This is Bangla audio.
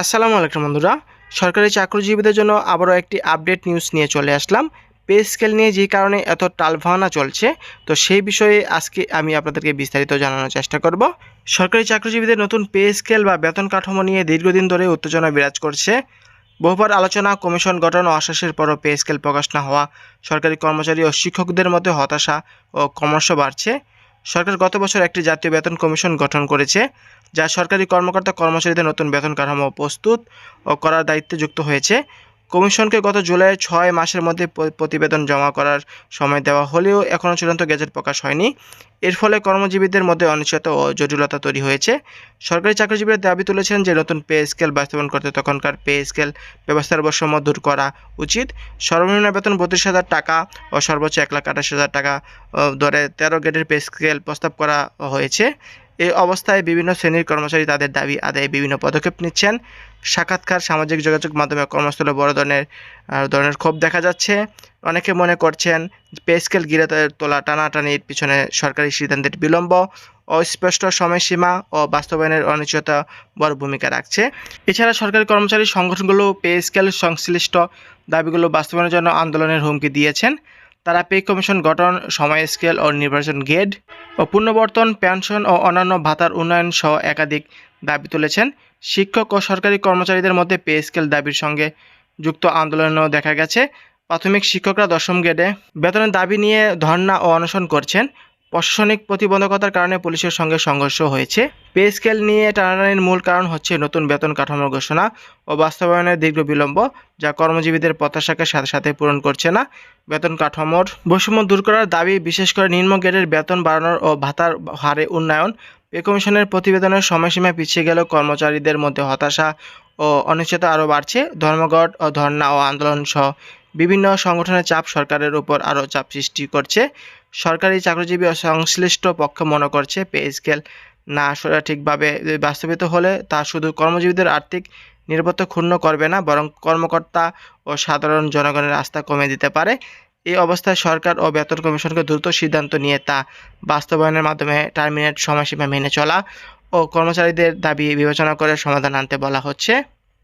আসসালামু আলাইকুম বন্ধুরা। সরকারি চাকরিজীবীদের জন্য আবারও একটি আপডেট নিউজ নিয়ে চলে আসলাম। পে স্কেল নিয়ে যে কারণে এত টালভানা চলছে, তো সেই বিষয়ে আজকে আমি আপনাদেরকে বিস্তারিত জানানোর চেষ্টা করব। সরকারি চাকরিজীবীদের নতুন পে স্কেল বা বেতন কাঠামো নিয়ে দীর্ঘদিন ধরে উত্তেজনা বিরাজ করছে। বহুবার আলোচনা, কমিশন গঠন ও আশ্বাসের পরও পে স্কেল প্রকাশ না হওয়া সরকারি কর্মচারী ও শিক্ষকদের মধ্যে হতাশা ও ক্রমশ বাড়ছে। সরকার গত বছর একটি জাতীয় বেতন কমিশন গঠন করেছে, যা সরকারি কর্মকর্তা কর্মচারীদের নতুন বেতন কাঠামো প্রস্তুত ও করার দায়িত্বে যুক্ত হয়েছে। কমিশনকে গত জুলাই ছয় মাসের মধ্যে প্রতিবেদন জমা করার সময় দেওয়া হলেও এখনও চূড়ান্ত গেজেট প্রকাশ হয়নি। এর ফলে কর্মজীবীদের মধ্যে অনিশ্চয়তা ও জটিলতা তৈরি হয়েছে। সরকারি চাকরিজীবীরা দাবি তুলেছেন যে, নতুন পে স্কেল বাস্তবায়ন করতে তখনকার পে স্কেল ব্যবস্থার বৈষম্য দূর করা উচিত। সর্বনিম্ন বেতন বত্রিশ হাজার টাকা ও সর্বোচ্চ এক লাখ আঠাশ হাজার টাকা দরে তেরো গ্রেডের পে স্কেল প্রস্তাব করা হয়েছে। এই অবস্থায় বিভিন্ন শ্রেণির কর্মচারী তাদের দাবি আদায়ে বিভিন্ন পদক্ষেপ নিচ্ছেন। সাক্ষাৎকার, সামাজিক যোগাযোগ মাধ্যমে কর্মস্থলে বড় ধরনের ধরনের ক্ষোভ দেখা যাচ্ছে। অনেকে মনে করছেন পে স্কেল গিরে তোলা টানাটানির পিছনে সরকারি সিদ্ধান্তের বিলম্ব, অস্পষ্ট সময়সীমা ও বাস্তবায়নের অনিশ্চয়তা বড় ভূমিকা রাখছে। এছাড়া সরকারি কর্মচারী সংগঠনগুলো পে স্কেল সংশ্লিষ্ট দাবিগুলো বাস্তবায়নের জন্য আন্দোলনের হুমকি দিয়েছেন। তারা পে কমিশন গঠন, সময় স্কেল ও নির্বাচন গেড ও পুনর্বর্তন, পেনশন ও অন্যান্য ভাতার উন্নয়ন সহ একাধিক দাবি তুলেছেন। শিক্ষক ও সরকারি কর্মচারীদের মধ্যে পে স্কেল দাবির সঙ্গে যুক্ত আন্দোলনও দেখা গেছে। প্রাথমিক শিক্ষকরা দশম গেডে বেতনের দাবি নিয়ে ধর্না ও অনশন করছেন। প্রশাসনিক প্রতিবন্ধকতার কারণে পুলিশের সঙ্গে সংঘর্ষ হয়েছে। পে স্কেল নিয়ে টানাটানির মূল কারণ হচ্ছে নতুন বেতন কাঠামোর ঘোষণা ও বাস্তবায়নের দীর্ঘ বিলম্ব, যা কর্মজীবীদের প্রত্যাশাকে সাথে সাথে পূরণ করছে না। বেতন কাঠামোর বৈষম্য দূর করার দাবি, বিশেষ করে নিম্ন গ্রেডের বেতন বাড়ানোর ও ভাতার হারে উন্নয়ন, পে কমিশনের প্রতিবেদনের সময়সীমা পিছিয়ে গেলেও কর্মচারীদের মধ্যে হতাশা ও অনিশ্চয়তা আরও বাড়ছে। ধর্মঘট ও ধর্ণা ও আন্দোলন সহ বিভিন্ন সংগঠনের চাপ সরকারের উপর আরও চাপ সৃষ্টি করছে। সরকারি চাকরিজীবী ও সংশ্লিষ্ট পক্ষ মনে করছে পে স্কেল না আসলে ঠিকভাবে বাস্তবিত হলে তা শুধু কর্মজীবীদের আর্থিক নিরাপত্তা ক্ষুণ্ণ করবে না, বরং কর্মকর্তা ও সাধারণ জনগণের আস্থা কমে দিতে পারে। এই অবস্থায় সরকার ও বেতন কমিশনকে দ্রুত সিদ্ধান্ত নিয়ে তা বাস্তবায়নের মাধ্যমে টার্মিনেট সময়সীমা মেনে চলা ও কর্মচারীদের দাবি বিবেচনা করে সমাধান আনতে বলা হচ্ছে।